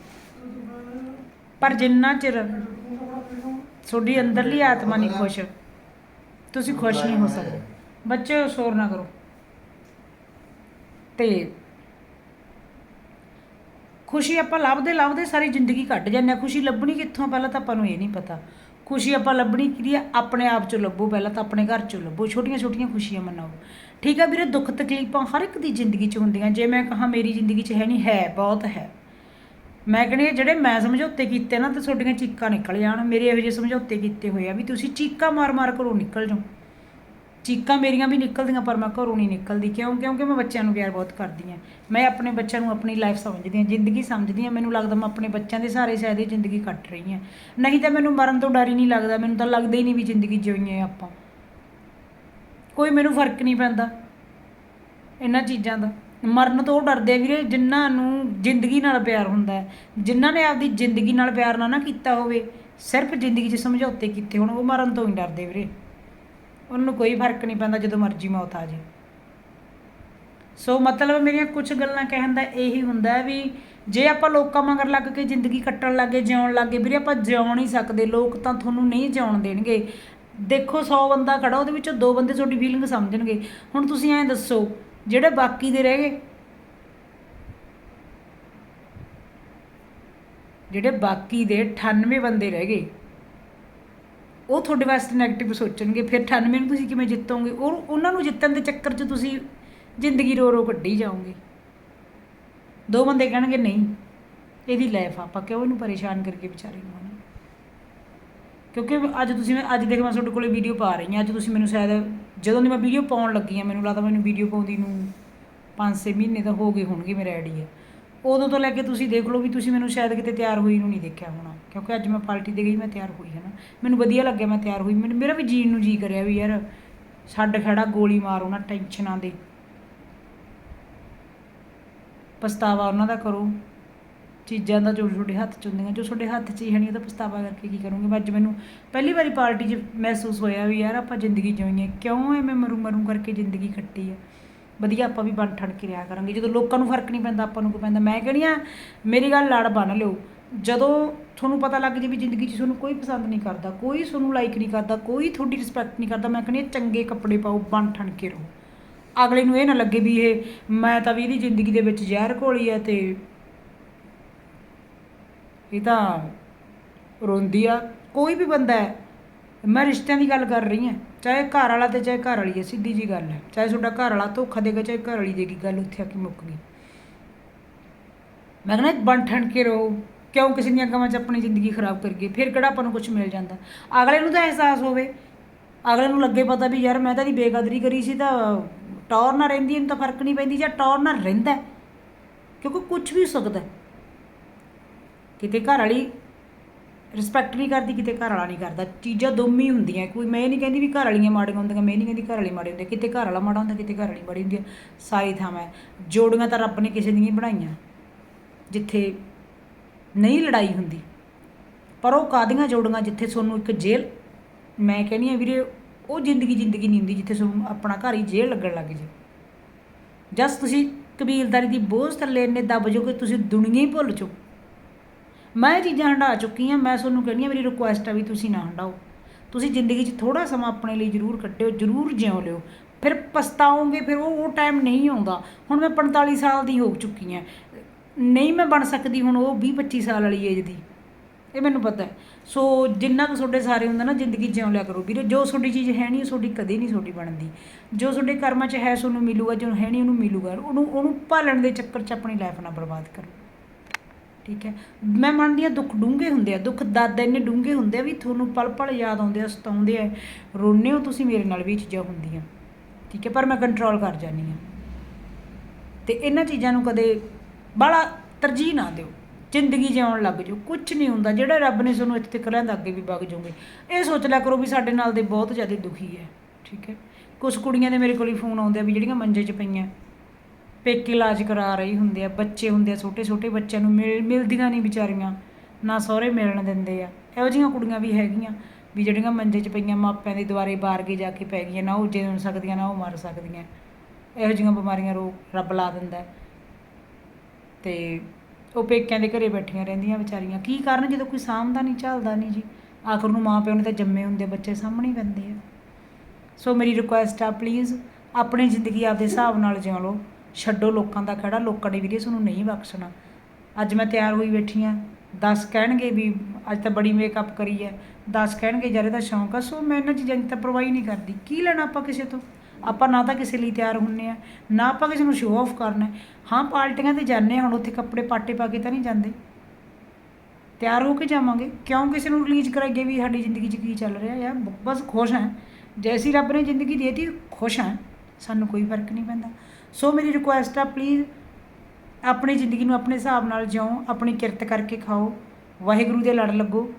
ਪਰ ਜਿੰਨਾ ਚਿਰ ਤੁਹਾਡੀ ਅੰਦਰਲੀ ਆਤਮਾ ਨਹੀਂ ਖੁਸ਼, ਤੁਸੀਂ ਖੁਸ਼ ਨਹੀਂ ਹੋ ਸਕਦੇ। ਬੱਚੇ ਸ਼ੋਰ ਨਾ ਕਰੋ। ਤੇ ਖੁਸ਼ੀ ਆਪਾਂ ਲੱਭਦੇ ਲੱਭਦੇ ਸਾਰੀ ਜ਼ਿੰਦਗੀ ਕੱਢ ਜਾਂਦੇ ਆ ਖੁਸ਼ੀ ਲੱਭਣੀ ਕਿੱਥੋਂ ਪਹਿਲਾਂ ਤਾਂ ਆਪਾਂ ਨੂੰ ਇਹ ਨਹੀਂ ਪਤਾ। ਖੁਸ਼ੀ ਆਪਾਂ ਲੱਭਣੀ ਕਿਹਦੀ ਆ? ਆਪਣੇ ਆਪ ਚੋਂ ਲੱਭੋ ਪਹਿਲਾਂ ਤਾਂ ਆਪਣੇ ਘਰ ਚੋਂ ਲੱਭੋ ਛੋਟੀਆਂ ਛੋਟੀਆਂ ਖੁਸ਼ੀਆਂ ਮਨਾਓ। ਠੀਕ ਆ ਵੀਰੇ ਦੁੱਖ ਤਕਲੀਫਾਂ ਹਰ ਇੱਕ ਦੀ ਜ਼ਿੰਦਗੀ 'ਚ ਹੁੰਦੀਆਂ ਜੇ ਮੈਂ ਕਹਾਂ ਮੇਰੀ ਜ਼ਿੰਦਗੀ 'ਚ ਹੈ ਨਹੀਂ ਹੈ ਬਹੁਤ ਹੈ। ਮੈਂ ਕਹਿੰਦੀ ਹਾਂ, ਜਿਹੜੇ ਮੈਂ ਸਮਝੌਤੇ ਕੀਤੇ ਨਾ ਤੇ ਤੁਹਾਡੀਆਂ ਚੀਕਾਂ ਨਿਕਲ ਜਾਣ ਮੇਰੇ ਇਹੋ ਜਿਹੇ ਸਮਝੌਤੇ ਕੀਤੇ ਹੋਏ ਆ ਵੀ ਤੁਸੀਂ ਚੀਕਾਂ ਮਾਰ-ਮਾਰ ਘਰੋਂ ਨਿਕਲ ਜਾਓ। ਚੀਕਾਂ ਮੇਰੀਆਂ ਵੀ ਨਿਕਲਦੀਆਂ, ਪਰ ਮੈਂ ਘਰੋਂ ਨਹੀਂ ਨਿਕਲਦੀ। ਕਿਉਂ? ਕਿਉਂਕਿ ਮੈਂ ਬੱਚਿਆਂ ਨੂੰ ਪਿਆਰ ਬਹੁਤ ਕਰਦੀ ਹਾਂ। ਮੈਂ ਆਪਣੇ ਬੱਚਿਆਂ ਨੂੰ ਆਪਣੀ ਲਾਈਫ ਸਮਝਦੀ ਹਾਂ, ਜ਼ਿੰਦਗੀ ਸਮਝਦੀ ਹਾਂ। ਮੈਨੂੰ ਲੱਗਦਾ ਮੈਂ ਆਪਣੇ ਬੱਚਿਆਂ ਦੇ ਸਹਾਰੇ ਸ਼ਾਇਦ ਇਹ ਜ਼ਿੰਦਗੀ ਕੱਟ ਰਹੀ ਹਾਂ। ਨਹੀਂ ਤਾਂ ਮੈਨੂੰ ਮਰਨ ਤੋਂ ਡਰ ਹੀ ਨਹੀਂ ਲੱਗਦਾ। ਮੈਨੂੰ ਤਾਂ ਲੱਗਦਾ ਹੀ ਨਹੀਂ ਵੀ ਜ਼ਿੰਦਗੀ ਜਿਉਣੀ ਹੈ ਆਪਾਂ। ਕੋਈ ਮੈਨੂੰ ਫ਼ਰਕ ਨਹੀਂ ਪੈਂਦਾ ਇਹਨਾਂ ਚੀਜ਼ਾਂ ਦਾ। ਮਰਨ ਤੋਂ ਉਹ ਡਰਦੇ ਵੀਰੇ, ਜਿਨ੍ਹਾਂ ਨੂੰ ਜ਼ਿੰਦਗੀ ਨਾਲ ਪਿਆਰ ਹੁੰਦਾ ਹੈ। ਜਿਨ੍ਹਾਂ ਨੇ ਆਪਦੀ ਜ਼ਿੰਦਗੀ ਨਾਲ ਪਿਆਰ ਨਾ ਨਾ ਕੀਤਾ ਹੋਵੇ, ਸਿਰਫ ਜ਼ਿੰਦਗੀ 'ਚ ਸਮਝੌਤੇ ਕੀਤੇ ਹੋਣ, ਉਹ ਮਰਨ ਤੋਂ ਹੀ ਡਰਦੇ ਵੀਰੇ। ਉਹਨਾਂ ਨੂੰ ਕੋਈ ਫ਼ਰਕ ਨਹੀਂ ਪੈਂਦਾ ਜਦੋਂ ਮਰਜ਼ੀ ਮੌਤ ਆ ਜਾਏ ਸੋ ਮਤਲਬ ਮੇਰੀਆਂ ਕੁਝ ਗੱਲਾਂ ਕਹਿਣ ਦਾ ਇਹੀ ਹੁੰਦਾ ਵੀ ਜੇ ਆਪਾਂ ਲੋਕਾਂ ਮਗਰ ਲੱਗ ਕੇ ਜ਼ਿੰਦਗੀ ਕੱਟਣ ਲੱਗੇ, ਜਿਉਣ ਲੱਗੇ, ਵੀਰੇ ਆਪਾਂ ਜਿਉ ਹੀ ਸਕਦੇ, ਲੋਕ ਤਾਂ ਤੁਹਾਨੂੰ ਨਹੀਂ ਜਿਉਣ ਦੇਣਗੇ। ਦੇਖੋ 100 ਬੰਦਾ ਖੜਾ, ਉਹਦੇ ਵਿੱਚੋਂ ਦੋ ਬੰਦੇ ਤੁਹਾਡੀ ਫੀਲਿੰਗ ਸਮਝਣਗੇ। ਹੁਣ ਤੁਸੀਂ ਐਂ ਦੱਸੋ, ਜਿਹੜੇ ਬਾਕੀ ਦੇ ਰਹਿ ਗਏ, ਜਿਹੜੇ ਬਾਕੀ ਦੇ 98 ਬੰਦੇ ਰਹਿ ਗਏ ਉਹ ਤੁਹਾਡੇ ਵਾਸਤੇ 네ਗੇਟਿਵ ਸੋਚਣਗੇ, ਫਿਰ 98 ਨੂੰ ਤੁਸੀਂ ਕਿਵੇਂ ਜਿੱਤੋਗੇ? ਉਹ, ਉਹਨਾਂ ਨੂੰ ਜਿੱਤਣ ਦੇ ਚੱਕਰ 'ਚ ਤੁਸੀਂ ਜ਼ਿੰਦਗੀ ਰੋ ਰੋ ਕੱਢੀ ਜਾਓਗੇ। ਦੋ ਬੰਦੇ ਕਹਿਣਗੇ, ਨਹੀਂ, ਇਹਦੀ ਲਾਈਫ ਆਪਾਂ ਕਿਉਂ ਇਹਨੂੰ ਪਰੇਸ਼ਾਨ ਕਰਕੇ ਵਿਚਾਰੇ ਨੂੰ ਹਨਾ ਕਿਉਂਕਿ ਅੱਜ ਤੁਸੀਂ ਮੈਂ ਅੱਜ ਦੇਖ ਮੈਂ ਤੁਹਾਡੇ ਕੋਲੇ ਵੀਡੀਓ ਪਾ ਰਹੀ ਹਾਂ, ਅੱਜ ਤੁਸੀਂ ਮੈਨੂੰ ਸ਼ਾਇਦ ਜਦੋਂ ਦੀ ਮੈਂ ਵੀਡੀਓ ਪਾਉਣ ਲੱਗੀ ਹਾਂ, ਮੈਨੂੰ ਲੱਗਦਾ ਮੈਨੂੰ ਵੀਡੀਓ ਪਾਉਂਦੀ ਨੂੰ 5-6 ਮਹੀਨੇ ਤਾਂ ਹੋ ਗਏ ਹੋਣਗੇ ਮੇਰੇ ਮੇਰਾ ਆ ਉਦੋਂ ਤੋਂ ਲੈ ਕੇ ਤੁਸੀਂ ਦੇਖ ਲਓ ਵੀ ਤੁਸੀਂ ਮੈਨੂੰ ਸ਼ਾਇਦ ਕਿਤੇ ਤਿਆਰ ਹੋਈ ਨੂੰ ਨਹੀਂ ਦੇਖਿਆ ਹੋਣਾ। ਕਿਉਂਕਿ ਅੱਜ ਮੈਂ ਪਾਰਟੀ ਤੇ ਗਈ, ਮੈਂ ਤਿਆਰ ਹੋਈ ਹੈ ਨਾ ਮੈਨੂੰ ਵਧੀਆ ਲੱਗਿਆ, ਮੈਂ ਤਿਆਰ ਹੋਈ। ਮੈਨੂੰ ਮੇਰਾ ਵੀ ਜੀਣ ਨੂੰ ਜੀ ਕਰਿਆ ਵੀ ਯਾਰ, ਛੱਡ ਖੜਾ, ਗੋਲੀ ਮਾਰੋ ਨਾ ਟੈਨਸ਼ਨਾਂ ਦੇ। ਪਛਤਾਵਾ ਉਹਨਾਂ ਦਾ ਕਰੋ। ਚੀਜ਼ਾਂ ਦਾ ਜੋ ਤੁਹਾਡੇ ਹੱਥ ਚ ਹੁੰਦੀਆਂ, ਜੋ ਤੁਹਾਡੇ ਹੱਥ 'ਚ ਹੀ ਹੈ ਨਹੀਂ ਉਹਦਾ ਪਛਤਾਵਾ ਕਰਕੇ ਕੀ ਕਰੋਗੇ? ਅੱਜ ਮੈਨੂੰ ਪਹਿਲੀ ਵਾਰੀ ਪਾਰਟੀ 'ਚ ਮਹਿਸੂਸ ਹੋਇਆ ਵੀ ਯਾਰ, ਆਪਾਂ ਜ਼ਿੰਦਗੀ ਜਿਉਈਏ ਕਿਉਂ ਐਵੇਂ ਮਰੂ ਮਰੂ ਕਰਕੇ ਜ਼ਿੰਦਗੀ ਕੱਟੀ ਆ? ਵਧੀਆ, ਆਪਾਂ ਵੀ ਬਣ ਠਣ ਕੇ ਰਿਹਾ ਕਰਾਂਗੇ। ਜਦੋਂ ਲੋਕਾਂ ਨੂੰ ਫ਼ਰਕ ਨਹੀਂ ਪੈਂਦਾ, ਆਪਾਂ ਨੂੰ ਕੋਈ ਪੈਂਦਾ। ਮੈਂ ਕਹਿੰਦੀ ਆ, ਮੇਰੀ ਗੱਲ ਲੜ ਬਣ ਲਿਓ। ਜਦੋਂ ਤੁਹਾਨੂੰ ਪਤਾ ਲੱਗ ਜੇ ਵੀ ਜ਼ਿੰਦਗੀ 'ਚ ਤੁਹਾਨੂੰ ਕੋਈ ਪਸੰਦ ਨਹੀਂ ਕਰਦਾ, ਕੋਈ ਤੁਹਾਨੂੰ ਲਾਈਕ ਨਹੀਂ ਕਰਦਾ, ਕੋਈ ਤੁਹਾਡੀ ਰਿਸਪੈਕਟ ਨਹੀਂ ਕਰਦਾ, ਮੈਂ ਕਹਿੰਦੀ ਚੰਗੇ ਕੱਪੜੇ ਪਾਓ ਬਣ ਠਣ ਕੇ ਰਹੋ। ਅਗਲੇ ਨੂੰ ਇਹ ਨਾ ਲੱਗੇ ਵੀ ਇਹ ਮੈਂ ਤਾਂ ਵੀ ਇਹਦੀ ਜ਼ਿੰਦਗੀ ਦੇ ਵਿੱਚ ਜ਼ਹਿਰ ਘੋਲੀ ਆ ਤੇ ਇਹ ਤਾਂ ਰੋਂਦੀ ਆ। ਕੋਈ ਵੀ ਬੰਦਾ ਹੈ, ਮੈਂ ਰਿਸ਼ਤਿਆਂ ਦੀ ਗੱਲ ਕਰ ਰਹੀ ਹਾਂ, ਚਾਹੇ ਘਰ ਵਾਲਾ ਤੇ ਚਾਹੇ ਘਰ ਵਾਲੀ ਹੈ ਸਿੱਧੀ ਜੀ ਗੱਲ ਹੈ। ਚਾਹੇ ਤੁਹਾਡਾ ਘਰ ਵਾਲਾ ਧੋਖਾ ਦੇਗਾ, ਚਾਹੇ ਘਰ ਵਾਲੀ ਦੇਗੀ, ਗੱਲ ਉੱਥੇ ਆ ਕੇ ਮੁੱਕ ਗਈ। ਮੈਂ ਕਹਿੰਦਾ ਬਣ ਠਣ ਕੇ ਰਹੋ। ਕਿਉਂ ਕਿਸੇ ਦੀਆਂ ਗਾਵਾਂ 'ਚ ਆਪਣੀ ਜ਼ਿੰਦਗੀ ਖਰਾਬ ਕਰੀਏ ਫਿਰ ਕਿਹੜਾ ਆਪਾਂ ਨੂੰ ਕੁਝ ਮਿਲ ਜਾਂਦਾ? ਅਗਲੇ ਨੂੰ ਤਾਂ ਅਹਿਸਾਸ ਹੋਵੇ। ਅਗਲੇ ਨੂੰ ਲੱਗੇ ਪਤਾ ਵੀ ਯਾਰ ਮੈਂ ਤਾਂ ਦੀ ਬੇਕਦਰੀ ਕਰੀ ਸੀ ਤਾਂ ਟੌਰ ਨਾ ਰਹਿੰਦੀ, ਇਹਨੂੰ ਤਾਂ ਫ਼ਰਕ ਨਹੀਂ ਪੈਂਦੀ ਜਾਂ ਟੌਰ ਨਾ ਰਹਿੰਦਾ ਕਿਉਂਕਿ ਕੁਝ ਵੀ ਹੋ ਸਕਦਾ ਕਿਤੇ ਘਰ ਵਾਲੀ ਰਿਸਪੈਕਟ ਨਹੀਂ ਕਰਦੀ, ਕਿਤੇ ਘਰ ਵਾਲਾ ਨਹੀਂ ਕਰਦਾ। ਚੀਜ਼ਾਂ ਦੋਵੇਂ ਹੀ ਹੁੰਦੀਆਂ। ਕੋਈ ਮੈਂ ਨਹੀਂ ਕਹਿੰਦੀ ਵੀ ਘਰ ਵਾਲੀਆਂ ਮਾੜੀਆਂ ਹੁੰਦੀਆਂ, ਮੈਂ ਨਹੀਂ ਕਹਿੰਦੀ ਘਰ ਵਾਲੀ ਮਾੜੀ ਹੁੰਦੀ। ਕਿਤੇ ਘਰ ਵਾਲਾ ਮਾੜਾ ਹੁੰਦਾ, ਕਿਤੇ ਘਰ ਵਾਲੀ ਮਾੜੀ ਹੁੰਦੀ ਸਾਰੀ ਥਾਂ ਹੈ। ਜੋੜੀਆਂ ਤਾਂ ਰੱਬ ਨੇ ਕਿਸੇ ਦੀਆਂ ਬਣਾਈਆਂ। ਜਿੱਥੇ ਨਹੀਂ ਲੜਾਈ ਹੁੰਦੀ। ਪਰ ਉਹ ਕਾਦੀਆਂ ਜੋੜੀਆਂ ਜਿੱਥੇ ਤੁਹਾਨੂੰ ਇੱਕ ਜੇਲ੍ਹ? ਮੈਂ ਕਹਿੰਦੀ ਆ ਵੀਰੇ, ਉਹ ਜ਼ਿੰਦਗੀ ਜ਼ਿੰਦਗੀ ਨਹੀਂ ਹੁੰਦੀ ਜਿੱਥੇ ਤੁਹਾਨੂੰ ਆਪਣਾ ਘਰ ਹੀ ਜੇਲ੍ਹ ਲੱਗਣ ਲੱਗ ਜੇ ਜਸ ਤੁਸੀਂ ਕਬੀਲਦਾਰੀ ਦੀ ਬੋਝ ਥੱਲੇ ਇੰਨੇ ਦੱਬ ਜਾਓਗੇ, ਤੁਸੀਂ ਦੁਨੀਆ ਹੀ ਭੁੱਲ ਜਾਓ। ਮੈਂ ਇਹ ਚੀਜ਼ਾਂ ਹੰਢਾ ਚੁੱਕੀ ਹਾਂ ਮੈਂ ਤੁਹਾਨੂੰ ਕਹਿੰਦੀ ਹਾਂ ਮੇਰੀ ਰਿਕੁਐਸਟ ਆ ਵੀ ਤੁਸੀਂ ਨਾ ਹੰਢਾਓ। ਤੁਸੀਂ ਜ਼ਿੰਦਗੀ 'ਚ ਥੋੜਾ ਸਮਾਂ ਆਪਣੇ ਲਈ ਜ਼ਰੂਰ ਕੱਢਿਓ, ਜ਼ਰੂਰ ਜਿਉ ਲਿਓ। ਫਿਰ ਪਛਤਾਓਗੇ, ਫਿਰ ਉਹ ਉਹ ਟਾਈਮ ਨਹੀਂ ਆਉਂਦਾ। ਹੁਣ ਮੈਂ 45 ਸਾਲ ਦੀ ਹੋ ਚੁੱਕੀ ਹਾਂ। ਨਹੀਂ ਮੈਂ ਬਣ ਸਕਦੀ ਹੁਣ ਉਹ 20 25 ਸਾਲ ਵਾਲੀ ਏਜ ਦੀ। ਇਹ ਮੈਨੂੰ ਪਤਾ ਹੈ। ਸੋ ਜਿੰਨਾ ਕੁ ਤੁਹਾਡੇ ਸਾਰੇ ਹੁੰਦਾ ਨਾ ਜ਼ਿੰਦਗੀ ਜਿਉਂ ਲਿਆ ਕਰੋ ਵੀਰੇ। ਜੋ ਤੁਹਾਡੀ ਚੀਜ਼ ਹੈ ਨਹੀਂ, ਉਹ ਤੁਹਾਡੀ ਕਦੇ ਨਹੀਂ ਤੁਹਾਡੀ ਬਣਦੀ। ਜੋ ਤੁਹਾਡੇ ਕਰਮਾਂ 'ਚ ਹੈ, ਤੁਹਾਨੂੰ ਮਿਲੂਗਾ। ਜੋ ਹੈ ਨਹੀਂ, ਉਹਨੂੰ ਮਿਲੂਗਾ। ਉਹਨੂੰ ਉਹਨੂੰ ਭਾਲਣ ਦੇ ਚੱਕਰ 'ਚ ਆਪਣੀ ਲਾਈਫ ਨਾ ਬਰਬਾਦ ਕਰੋ। ਠੀਕ ਹੈ? ਮੈਂ ਮੰਨਦੀ ਹਾਂ ਦੁੱਖ ਡੂੰਘੇ ਹੁੰਦੇ ਆ। ਦੁੱਖ ਦਾਦਾ ਇੰਨੇ ਡੂੰਘੇ ਹੁੰਦੇ ਆ ਵੀ ਤੁਹਾਨੂੰ ਪਲ ਪਲ ਯਾਦ ਆਉਂਦੇ ਆ, ਸਤਾਉਂਦੇ ਆ। ਰੋਨੇ ਹੋ ਤੁਸੀਂ, ਮੇਰੇ ਨਾਲ ਵੀ ਇਹ ਚੀਜ਼ਾਂ ਹੁੰਦੀਆਂ। ਠੀਕ ਹੈ? ਪਰ ਮੈਂ ਕੰਟਰੋਲ ਕਰ ਜਾਂਦੀ ਹਾਂ। ਤੇ ਇਹਨਾਂ ਚੀਜ਼ਾਂ ਨੂੰ ਕਦੇ ਬੜਾ ਤਰਜੀਹ ਨਾ ਦਿਓ। ਜ਼ਿੰਦਗੀ ਜਿਉਣ ਲੱਗ ਜਾਓ। ਕੁਝ ਨਹੀਂ ਹੁੰਦਾ। ਜਿਹੜਾ ਰੱਬ ਨੇ ਤੁਹਾਨੂੰ ਇੱਥੇ ਤੱਕ ਲਿਆਂਦਾ, ਅੱਗੇ ਵੀ ਵਗ ਜਾਓਗੇ। ਇਹ ਸੋਚ ਲਿਆ ਕਰੋ ਵੀ ਸਾਡੇ ਨਾਲ ਦੇ ਬਹੁਤ ਜ਼ਿਆਦਾ ਦੁਖੀ ਹੈ। ਠੀਕ ਹੈ? ਕੁਝ ਕੁੜੀਆਂ ਦੇ ਮੇਰੇ ਕੋਲ ਹੀ ਫੋਨ ਆਉਂਦੇ ਆ ਵੀ ਜਿਹੜੀਆਂ ਮੰਜੇ 'ਚ ਪਈਆਂ। ਪੇਕੇ ਇਲਾਜ ਕਰਾ ਰਹੀ ਹੁੰਦੇ ਆ। ਬੱਚੇ ਹੁੰਦੇ ਆ ਛੋਟੇ ਛੋਟੇ ਬੱਚਿਆਂ ਨੂੰ ਮਿਲ, ਮਿਲਦੀਆਂ ਨਹੀਂ ਵਿਚਾਰੀਆਂ। ਨਾ ਸਹੁਰੇ ਮਿਲਣ ਦਿੰਦੇ ਆ। ਇਹੋ ਜਿਹੀਆਂ ਕੁੜੀਆਂ ਵੀ ਹੈਗੀਆਂ ਵੀ ਜਿਹੜੀਆਂ ਮੰਜੇ 'ਚ ਪਈਆਂ, ਮਾਪਿਆਂ ਦੇ ਦੁਆਰੇ ਬਾਰਗੇ ਜਾ ਕੇ ਪੈ ਗਈਆਂ। ਨਾ ਉਹ ਜਿਉਣ ਸਕਦੀਆਂ, ਨਾ ਉਹ ਮਰ ਸਕਦੀਆਂ। ਇਹੋ ਜਿਹੀਆਂ ਬਿਮਾਰੀਆਂ ਰੋਗ ਰੱਬ ਲਾ ਦਿੰਦਾ। ਹੈ। ਤੇ ਉਹ ਪੇਕਿਆਂ ਦੇ ਘਰੇ ਬੈਠੀਆਂ ਰਹਿੰਦੀਆਂ ਵਿਚਾਰੀਆਂ। ਕੀ ਕਰਨ? ਜਦੋਂ ਕੋਈ ਸਾਂਭਦਾ ਨਹੀਂ, ਝੱਲਦਾ ਨਹੀਂ ਜੀ। ਆਖਰ ਨੂੰ ਮਾਂ ਪਿਓ ਨੇ ਤਾਂ ਜੰਮੇ ਹੁੰਦੇ ਬੱਚੇ ਸਾਹਮਣੇ ਹੀ ਪੈਂਦੇ ਆ। ਸੋ ਮੇਰੀ ਰਿਕੁਐਸਟ ਆ ਪਲੀਜ਼ ਆਪਣੀ ਜ਼ਿੰਦਗੀ ਆਪਦੇ ਹਿਸਾਬ ਨਾਲ ਜਿਉ ਲਓ। ਛੱਡੋ ਲੋਕਾਂ ਦਾ ਖੜਾ। ਲੋਕਾਂ ਨੇ ਵੀਰੇ ਤੁਹਾਨੂੰ ਨਹੀਂ ਬਖਸ਼ਣਾ। ਅੱਜ ਮੈਂ ਤਿਆਰ ਹੋਈ ਬੈਠੀ ਆ। 10 ਕਹਿਣਗੇ ਵੀ ਅੱਜ ਤਾਂ ਬੜੀ ਮੇਕਅਪ ਕਰੀ ਹੈ 10 ਕਹਿਣਗੇ ਯਾਰ ਇਹਦਾ ਸ਼ੌਂਕ ਆ? ਸੋ ਮੈਂ ਇਹਨਾਂ ਚੀਜ਼ਾਂ ਦੀ ਤਾਂ ਪਰਵਾਹੀ ਨਹੀਂ ਕਰਦੀ। ਕੀ ਲੈਣਾ ਆਪਾਂ ਕਿਸੇ ਤੋਂ? ਆਪਾਂ ਨਾ ਤਾਂ ਕਿਸੇ ਲਈ ਤਿਆਰ ਹੁੰਨੇ ਆ, ਨਾ ਆਪਾਂ ਕਿਸੇ ਨੂੰ ਸ਼ੋਅ ਆਫ ਕਰਨਾ ਹਾਂ। ਪਾਰਟੀਆਂ ਤੇ ਜਾਂਦੇ ਹਾਂ, ਹੁਣ ਉੱਥੇ ਕੱਪੜੇ ਪਾਟੇ ਪਾ ਕੇ ਤਾਂ ਨਹੀਂ ਜਾਂਦੇ। ਤਿਆਰ ਹੋ ਕੇ ਜਾਵਾਂਗੇ। ਕਿਉਂ ਕਿਸੇ ਨੂੰ ਰਿਲੀਜ਼ ਕਰਾਈਏ ਵੀ ਸਾਡੀ ਜ਼ਿੰਦਗੀ 'ਚ ਕੀ ਚੱਲ ਰਿਹਾ ਯਾਰ? ਬਸ ਖੁਸ਼ ਹਾਂ। ਜੈਸੀ ਰੱਬ ਨੇ ਜ਼ਿੰਦਗੀ ਦੇਤੀ, ਖੁਸ਼ ਹਾਂ। ਸਾਨੂੰ ਕੋਈ ਫ਼ਰਕ ਨਹੀਂ ਪੈਂਦਾ। ਸੋ ਮੇਰੀ ਰਿਕੁਐਸਟ ਆ ਪਲੀਜ਼ ਆਪਣੀ ਜ਼ਿੰਦਗੀ ਨੂੰ ਆਪਣੇ ਹਿਸਾਬ ਨਾਲ ਜਿਉਂ, ਆਪਣੀ ਕਿਰਤ ਕਰਕੇ ਖਾਓ। ਵਾਹਿਗੁਰੂ ਦੇ ਲੜ ਲੱਗੋ।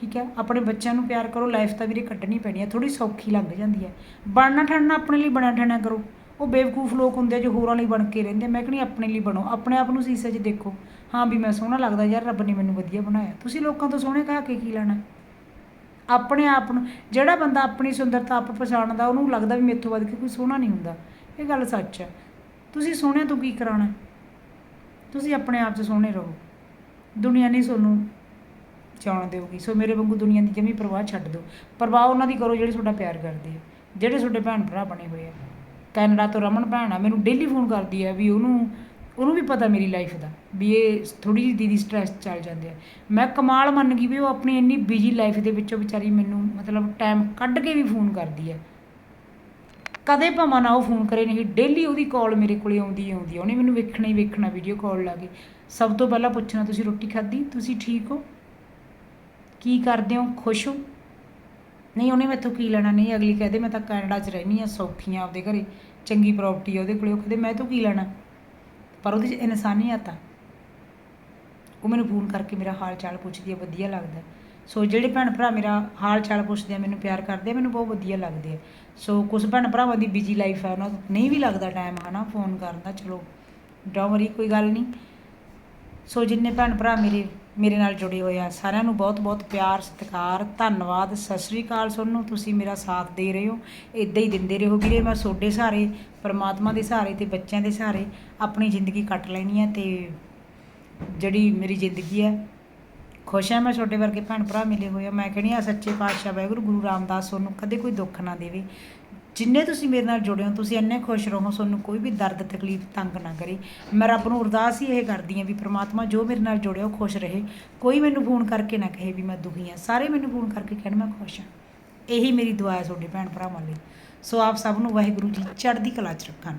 ਠੀਕ ਹੈ? ਆਪਣੇ ਬੱਚਿਆਂ ਨੂੰ ਪਿਆਰ ਕਰੋ ਲਾਈਫ ਤਾਂ ਵੀਰੇ ਕੱਢਣੀ ਪੈਣੀ ਹੈ ਥੋੜੀ ਸੌਖੀ ਲੱਗ ਜਾਂਦੀ ਹੈ। ਬਣਨਾ ਠਣਨਾ ਆਪਣੇ ਲਈ ਬਣਾ ਠਣਾ ਕਰੋ। ਉਹ ਬੇਵਕੂਫ ਲੋਕ ਹੁੰਦੇ ਆ ਜੋ ਹੋਰਾਂ ਲਈ ਬਣ ਕੇ ਰਹਿੰਦੇ ਮੈਂ ਕਹਿੰਦੀ ਆਪਣੇ ਲਈ ਬਣੋ। ਆਪਣੇ ਆਪ ਨੂੰ ਸੀਸੇ 'ਚ ਦੇਖੋ। ਹਾਂ ਵੀ ਮੈਂ ਸੋਹਣਾ ਲੱਗਦਾ, ਯਾਰ ਰੱਬ ਨੇ ਮੈਨੂੰ ਵਧੀਆ ਬਣਾਇਆ। ਤੁਸੀਂ ਲੋਕਾਂ ਤੋਂ ਸੋਹਣੇ ਕਹਾ ਕੇ ਕੀ ਲੈਣਾ? ਆਪਣੇ ਆਪ ਨੂੰ, ਜਿਹੜਾ ਬੰਦਾ ਆਪਣੀ ਸੁੰਦਰਤਾ ਆਪ ਪਛਾਣਦਾ, ਉਹਨੂੰ ਲੱਗਦਾ ਵੀ ਮੇਥੋਂ ਵੱਧ ਕੇ ਕੋਈ ਸੋਹਣਾ ਨਹੀਂ ਹੁੰਦਾ। ਇਹ ਗੱਲ ਸੱਚ ਹੈ। ਤੁਸੀਂ ਸੋਹਣਿਆਂ ਤੋਂ ਕੀ ਕਰਾਉਣਾ? ਤੁਸੀਂ ਆਪਣੇ ਆਪ 'ਚ ਸੋਹਣੇ ਰਹੋ। ਦੁਨੀਆ ਨਹੀਂ ਤੁਹਾਨੂੰ ਚਾਉਣ ਦਿਓਗੀ। ਸੋ ਮੇਰੇ ਵਾਂਗੂ ਦੁਨੀਆ ਦੀ ਜਮੀ ਪਰਵਾਹ ਛੱਡ ਦਿਓ। ਪਰਵਾਹ ਉਹਨਾਂ ਦੀ ਕਰੋ ਜਿਹੜੇ ਤੁਹਾਡਾ ਪਿਆਰ ਕਰਦੇ ਆ। ਜਿਹੜੇ ਤੁਹਾਡੇ ਭੈਣ ਭਰਾ ਬਣੇ ਹੋਏ ਆ। ਕੈਨੇਡਾ ਤੋਂ ਰਮਨ ਭੈਣ ਆ, ਮੈਨੂੰ ਡੇਲੀ ਫੋਨ ਕਰਦੀ ਆ ਵੀ ਉਹਨੂੰ ਉਹਨੂੰ ਵੀ ਪਤਾ ਮੇਰੀ ਲਾਈਫ ਦਾ, ਵੀ ਇਹ ਥੋੜੀ ਜਿਹੀ ਦੀਦੀ ਸਟ੍ਰੈਸ ਚੱਲ ਜਾਂਦੇ ਆ। ਮੈਂ ਕਮਾਲ ਮੰਨ ਗਈ ਵੀ ਉਹ ਆਪਣੀ ਇੰਨੀ ਬਿਜ਼ੀ ਲਾਈਫ ਦੇ ਵਿੱਚੋਂ ਵਿਚਾਰੀ ਮੈਨੂੰ ਮਤਲਬ ਟਾਈਮ ਕੱਢ ਕੇ ਵੀ ਫੋਨ ਕਰਦੀ ਆ। ਕਦੇ ਭਾਵੇਂ ਨਾ ਉਹ ਫੋਨ ਕਰੇ, ਨਹੀਂ ਡੇਲੀ ਉਹਦੀ ਕਾਲ ਮੇਰੇ ਕੋਲੇ ਆਉਂਦੀ ਹੀ ਆਉਂਦੀ ਆ। ਉਹਨੇ ਮੈਨੂੰ ਵੇਖਣਾ ਹੀ ਵੇਖਣਾ ਵੀਡੀਓ ਕਾਲ ਲਾ ਕੇ। ਸਭ ਤੋਂ ਪਹਿਲਾਂ ਪੁੱਛਣਾ, ਤੁਸੀਂ ਰੋਟੀ ਖਾਧੀ? ਤੁਸੀਂ ਠੀਕ ਹੋ? ਕੀ ਕਰਦੇ ਹੋ? ਖੁਸ਼ ਹੋ? ਨਹੀਂ, ਉਹਨੇ ਮੈਥੋਂ ਕੀ ਲੈਣਾ? ਨਹੀਂ, ਅਗਲੀ ਕਹਦੇ, ਮੈਂ ਤਾਂ ਕੈਨੇਡਾ 'ਚ ਰਹਿਣੀ ਆ ਸੌਖੀ ਆ ਆਪਦੇ ਘਰੇ, ਚੰਗੀ ਪ੍ਰਾਪਰਟੀ ਆ ਉਹਦੇ ਕੋਲੇ। ਉਹ ਕਹਿੰਦੇ, ਮੈਂ ਤੋਂ ਕੀ ਲੈਣਾ? ਪਰ ਉਹਦੇ 'ਚ ਇਨਸਾਨੀਅਤ ਆ। ਉਹ ਮੈਨੂੰ ਫੋਨ ਕਰਕੇ ਮੇਰਾ ਹਾਲ ਚਾਲ ਪੁੱਛਦੀ ਆ, ਵਧੀਆ ਲੱਗਦਾ। ਸੋ ਜਿਹੜੇ ਭੈਣ ਭਰਾ ਮੇਰਾ ਹਾਲ ਚਾਲ ਪੁੱਛਦੇ ਆ, ਮੈਨੂੰ ਪਿਆਰ ਕਰਦੇ ਆ, ਮੈਨੂੰ ਬਹੁਤ ਵਧੀਆ ਲੱਗਦੇ ਆ। ਸੋ ਕੁਝ ਭੈਣ ਭਰਾਵਾਂ ਦੀ ਬਿਜ਼ੀ ਲਾਈਫ ਹੈ ਉਹਨਾਂ ਨਹੀਂ ਵੀ ਲੱਗਦਾ ਟਾਈਮ ਹਨਾ ਫੋਨ ਕਰਨ ਦਾ। ਚਲੋ ਡੋਂਟ ਵਰੀ ਕੋਈ ਗੱਲ ਨਹੀਂ। ਸੋ ਜਿੰਨੇ ਭੈਣ ਭਰਾ ਮੇਰੇ ਮੇਰੇ ਨਾਲ ਜੁੜੇ ਹੋਏ ਆ। ਸਾਰਿਆਂ ਨੂੰ ਬਹੁਤ ਬਹੁਤ ਪਿਆਰ, ਸਤਿਕਾਰ, ਧੰਨਵਾਦ। ਸਤਿ ਸ੍ਰੀ ਅਕਾਲ ਤੁਹਾਨੂੰ ਤੁਸੀਂ ਮੇਰਾ ਸਾਥ ਦੇ ਰਹੇ ਹੋ। ਇਦਾਂ ਹੀ ਦਿੰਦੇ ਰਹੋ ਵੀਰੇ। ਮੈਂ ਤੁਹਾਡੇ ਸਹਾਰੇ, ਪਰਮਾਤਮਾ ਦੇ ਸਹਾਰੇ ਤੇ ਬੱਚਿਆਂ ਦੇ ਸਹਾਰੇ ਆਪਣੀ ਜ਼ਿੰਦਗੀ ਕੱਟ ਲੈਣੀ ਹੈ ਤੇ ਜਿਹੜੀ ਮੇਰੀ ਜ਼ਿੰਦਗੀ ਹੈ, ਖੁਸ਼ ਹਾਂ ਮੈਂ ਛੋਟੇ ਵਰਗੇ ਭੈਣ ਭਰਾ ਮਿਲੇ ਹੋਏ ਆ ਮੈਂ ਕਹਿੰਦੀ ਆ ਸੱਚੇ ਪਾਤਸ਼ਾਹ ਵਾਹਿਗੁਰੂ ਗੁਰੂ ਰਾਮਦਾਸ ਤੁਹਾਨੂੰ ਕਦੇ ਕੋਈ ਦੁੱਖ ਨਾ ਦੇਵੇ। ਜਿੰਨੇ ਤੁਸੀਂ ਮੇਰੇ ਨਾਲ ਜੁੜੇ ਹੋ, ਤੁਸੀਂ ਇੰਨੇ ਖੁਸ਼ ਰਹੋ, ਤੁਹਾਨੂੰ ਕੋਈ ਵੀ ਦਰਦ, ਤਕਲੀਫ, ਤੰਗ ਨਾ ਕਰੇ। ਮੈਂ ਰੱਬ ਨੂੰ ਅਰਦਾਸ ਹੀ ਇਹ ਕਰਦੀ ਹਾਂ ਵੀ ਪ੍ਰਮਾਤਮਾ ਜੋ ਮੇਰੇ ਨਾਲ ਜੁੜਿਆ, ਉਹ ਖੁਸ਼ ਰਹੇ। ਕੋਈ ਮੈਨੂੰ ਫੋਨ ਕਰਕੇ ਨਾ ਕਹੇ ਵੀ ਮੈਂ ਦੁਖੀ ਹਾਂ। ਸਾਰੇ ਮੈਨੂੰ ਫੋਨ ਕਰਕੇ ਕਹਿਣ, ਮੈਂ ਖੁਸ਼ ਹਾਂ। ਇਹੀ ਮੇਰੀ ਦੁਆ ਹੈ ਤੁਹਾਡੇ ਭੈਣ ਭਰਾਵਾਂ ਲਈ। ਸੋ ਆਪ ਸਭ ਨੂੰ ਵਾਹਿਗੁਰੂ ਜੀ, ਚੜ੍ਹਦੀ ਕਲਾ ਚ ਰੱਖਣ।